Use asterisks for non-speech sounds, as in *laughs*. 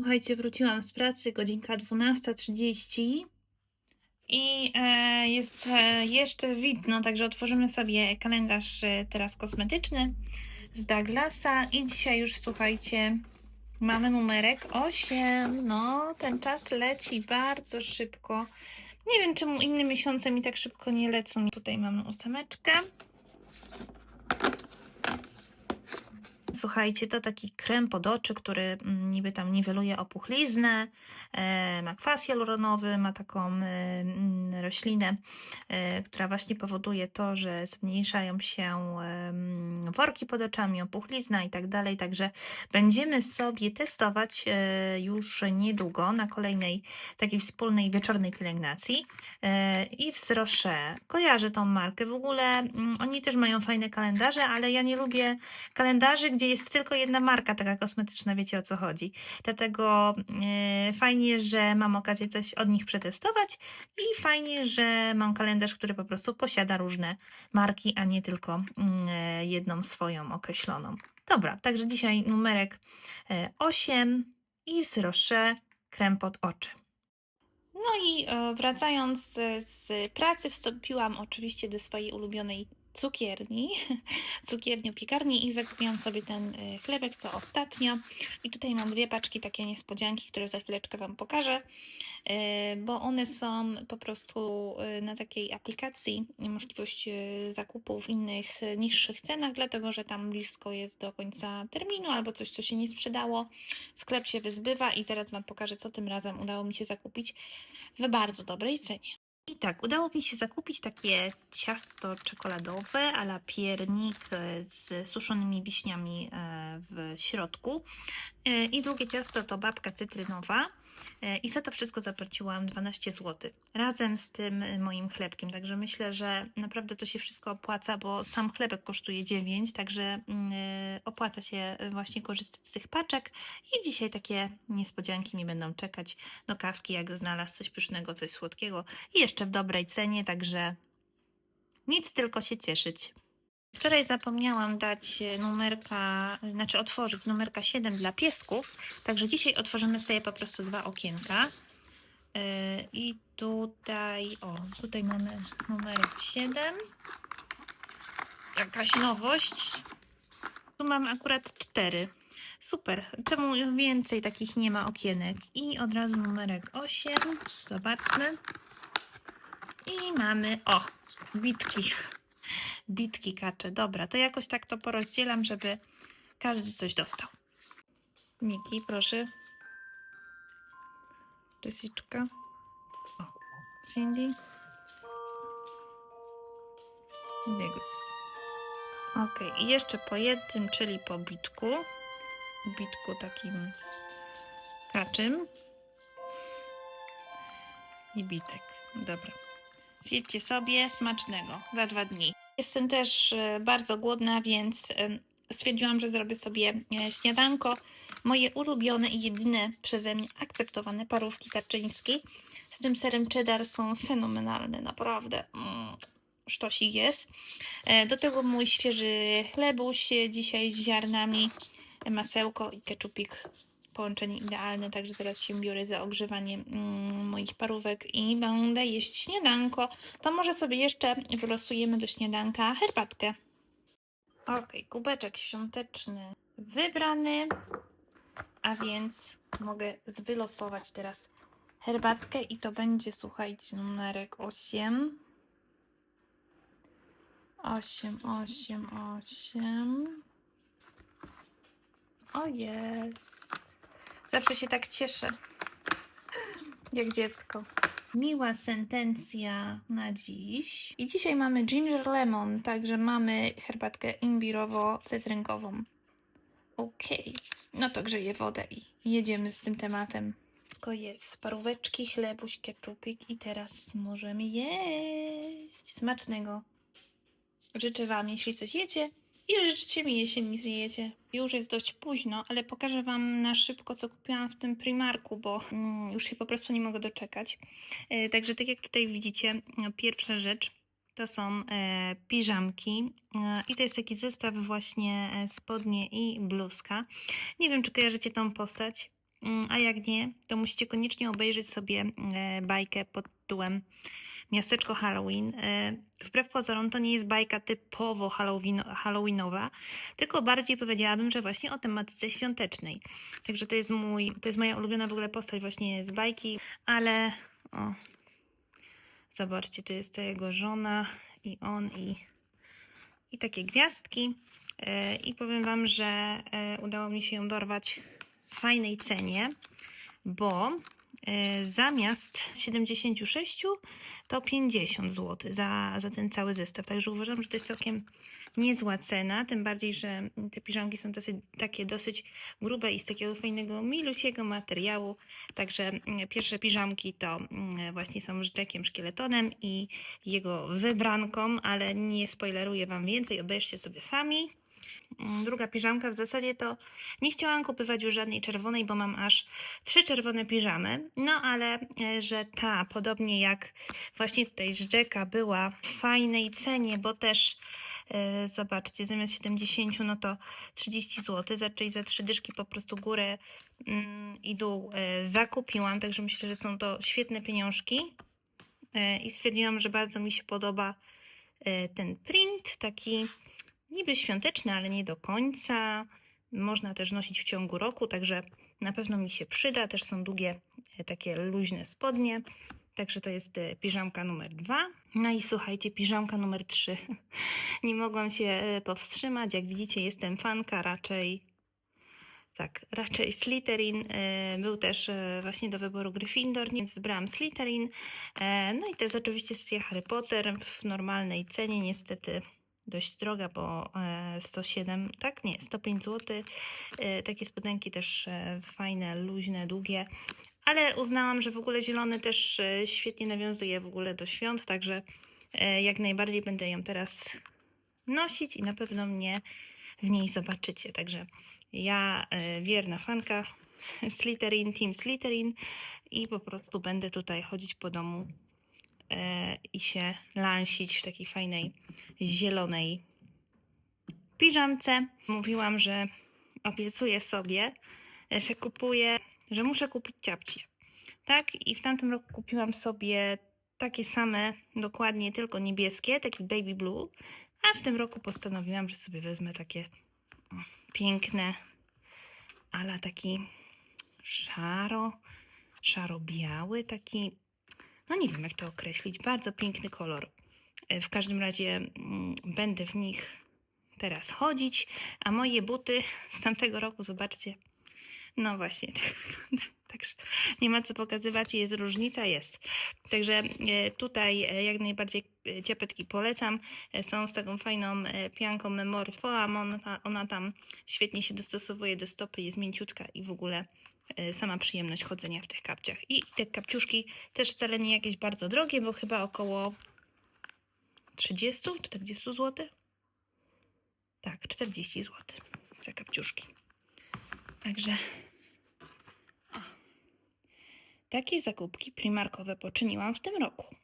Słuchajcie, wróciłam z pracy, godzinka 12.30 i e, jest e, jeszcze widno, także otworzymy sobie kalendarz e, teraz kosmetyczny z Douglasa i dzisiaj już słuchajcie, mamy numerek 8. No, ten czas leci bardzo szybko. Nie wiem, czemu inne miesiące mi tak szybko nie lecą. Tutaj mamy ósemeczkę. Słuchajcie, to taki krem pod oczy, który mm, niby tam niweluje opuchliznę, e, ma kwas hialuronowy, ma taką e, mm, roślinę, e, która właśnie powoduje to, że zmniejszają się worki pod oczami, opuchlizna i tak dalej. Także będziemy sobie testować już niedługo na kolejnej takiej wspólnej wieczornej pielęgnacji. I wzroszę. Kojarzę tą markę. W ogóle mm, oni też mają fajne kalendarze, ale ja nie lubię kalendarzy, gdzie jest tylko jedna marka taka kosmetyczna, wiecie o co chodzi. Dlatego e, fajnie, że mam okazję coś od nich przetestować i fajnie, że mam kalendarz, który po prostu posiada różne marki, a nie tylko e, jedną swoją określoną. Dobra, także dzisiaj numerek e, 8 i wzroszę krem pod oczy. No i e, wracając z, z pracy, wstąpiłam oczywiście do swojej ulubionej cukierni, *laughs* cukierni piekarni i zakupiłam sobie ten e, chlebek, co ostatnio. I tutaj mam dwie paczki takie niespodzianki, które za chwileczkę Wam pokażę, e, bo one są po prostu e, na takiej aplikacji, możliwość zakupu w innych niższych cenach, dlatego że tam blisko jest do końca terminu albo coś, co się nie sprzedało. Sklep się wyzbywa i zaraz Wam pokażę, co tym razem udało mi się zakupić w bardzo dobrej cenie. I tak, udało mi się zakupić takie ciasto czekoladowe a la piernik e, z suszonymi wiśniami e, w środku. E, I drugie ciasto to babka cytrynowa. E, I za to wszystko zapłaciłam 12 zł razem z tym moim chlebkiem. Także myślę, że naprawdę to się wszystko opłaca, bo sam chlebek kosztuje 9, także mm, e, opłaca się właśnie korzystać z tych paczek. I dzisiaj takie niespodzianki mi będą czekać do kawki, jak znalazł coś pysznego, coś słodkiego i jeszcze w dobrej cenie, także nic tylko się cieszyć. Wczoraj zapomniałam dać e, numerka, znaczy otworzyć numerka 7 dla piesków, także dzisiaj otworzymy sobie po prostu dwa okienka. Yy, I tutaj, o, tutaj mamy numerek 7. Jakaś nowość. Tu mamy akurat 4. Super. Czemu więcej takich nie ma okienek? I od razu numerek 8. Zobaczmy. I mamy, o, bitki. Bitki kacze. Dobra, to jakoś tak to porozdzielam, żeby każdy coś dostał. Miki, proszę. Jessica. O, Cindy. Negus. Ok, i jeszcze po jednym, czyli po bitku. Bitku takim kaczym. I bitek. Dobra. Zjedźcie sobie smacznego za dwa dni. Jestem też e, bardzo głodna, więc stwierdziłam, że zrobię sobie e, śniadanko. Moje ulubione i jedyne przeze mnie akceptowane parówki tarczyńskiej z tym serem cheddar są fenomenalne, naprawdę. Mm, sztosik jest. E, Do tego mój świeży chlebuś dzisiaj z ziarnami, masełko i keczupik. Połączenie idealne, także teraz się biorę za ogrzewanie mm, moich parówek i będę jeść śniadanko. To może sobie jeszcze wylosujemy do śniadanka herbatkę. Ok, kubeczek świąteczny wybrany, a więc mogę wylosować teraz herbatkę i to będzie, słuchajcie, numerek 8. 8, 8, 8. O jest. Zawsze się tak cieszę. Jak dziecko. Miła sentencja na dziś. I dzisiaj mamy ginger lemon, także mamy herbatkę imbirowo-cytrynkową. Okej. No to grzeję wodę i jedziemy z tym tematem. Wszystko jest. Paróweczki, chlebuś, keczupik i teraz możemy jeść. Smacznego. Życzę Wam, jeśli coś jecie i życzcie mi, jeśli nic nie jecie. Już jest dość późno, ale pokażę Wam na szybko, co kupiłam w tym Primarku, bo mm, już się po prostu nie mogę doczekać. E, także tak jak tutaj widzicie, no, pierwsza rzecz to są e, piżamki e, i to jest taki zestaw właśnie spodnie i bluzka. Nie wiem, czy kojarzycie tą postać. Mm, A jak nie, to musicie koniecznie obejrzeć sobie e, bajkę pod tytułem Miasteczko Halloween. E, Wbrew pozorom to nie jest bajka typowo halloween, halloweenowa, tylko bardziej powiedziałabym, że właśnie o tematyce świątecznej. Także to jest mój, to jest moja ulubiona w ogóle postać właśnie z bajki, ale o, zobaczcie, to jest to jego żona i on i, i takie gwiazdki. E, I powiem Wam, że udało mi się ją dorwać fajnej cenie, bo e, zamiast 76 to 50 zł za, za ten cały zestaw. Także uważam, że to jest całkiem niezła cena, tym bardziej, że te piżamki są dosyć, takie dosyć grube i z takiego fajnego, milusiego materiału. Także mm, pierwsze piżamki to mm, właśnie są z Szkieletonem i jego wybranką, ale nie spoileruję Wam więcej, obejrzcie sobie sami. Mm, Druga piżamka w zasadzie to nie chciałam kupować już żadnej czerwonej, bo mam aż trzy czerwone piżamy. No ale e, że ta, podobnie jak właśnie tutaj z Jacka, była w fajnej cenie, bo też e, zobaczcie, zamiast 70 no to 30 zł, za- czyli za trzy dyszki po prostu górę mm, i dół e, zakupiłam, także myślę, że są to świetne pieniążki. E, I stwierdziłam, że bardzo mi się podoba e, ten print, taki niby świąteczny, ale nie do końca. Można też nosić w ciągu roku, także na pewno mi się przyda. Też są długie, e, takie luźne spodnie. Także to jest e, piżamka numer dwa. No i słuchajcie, piżamka numer trzy. *laughs* Nie mogłam się e, powstrzymać. Jak widzicie, jestem fanka raczej. Tak, raczej Slytherin. Był też właśnie do wyboru Gryffindor, więc wybrałam Slytherin. No i to jest oczywiście seria Harry Potter w normalnej cenie, niestety dość droga, bo e, 107, tak nie, 105 zł. E, Takie spodenki też e, fajne, luźne, długie. Ale uznałam, że w ogóle zielony też e, świetnie nawiązuje w ogóle do świąt, także e, jak najbardziej będę ją teraz nosić i na pewno mnie w niej zobaczycie. Także ja, e, wierna fanka *laughs* Slytherin, Team Slytherin i po prostu będę tutaj chodzić po domu e, i się lansić w takiej fajnej zielonej piżamce. Mówiłam, że obiecuję sobie, e, że kupuję, że muszę kupić ciapcie. Tak? I w tamtym roku kupiłam sobie takie same, dokładnie tylko niebieskie, taki baby blue, a w tym roku postanowiłam, że sobie wezmę takie piękne, ale taki szaro, szaro-biały, taki, no nie wiem jak to określić, bardzo piękny kolor. E, W każdym razie mm, będę w nich teraz chodzić, a moje buty z tamtego roku, zobaczcie, no właśnie, *laughs* także nie ma co pokazywać, jest różnica, jest. Także e, tutaj e, jak najbardziej ciapetki polecam, są z taką fajną pianką Memory Foam, ona, ona tam świetnie się dostosowuje do stopy, jest mięciutka i w ogóle sama przyjemność chodzenia w tych kapciach. I te kapciuszki też wcale nie jakieś bardzo drogie, bo chyba około 30-40 zł. Tak, 40 zł za kapciuszki. Także o, takie zakupki primarkowe poczyniłam w tym roku.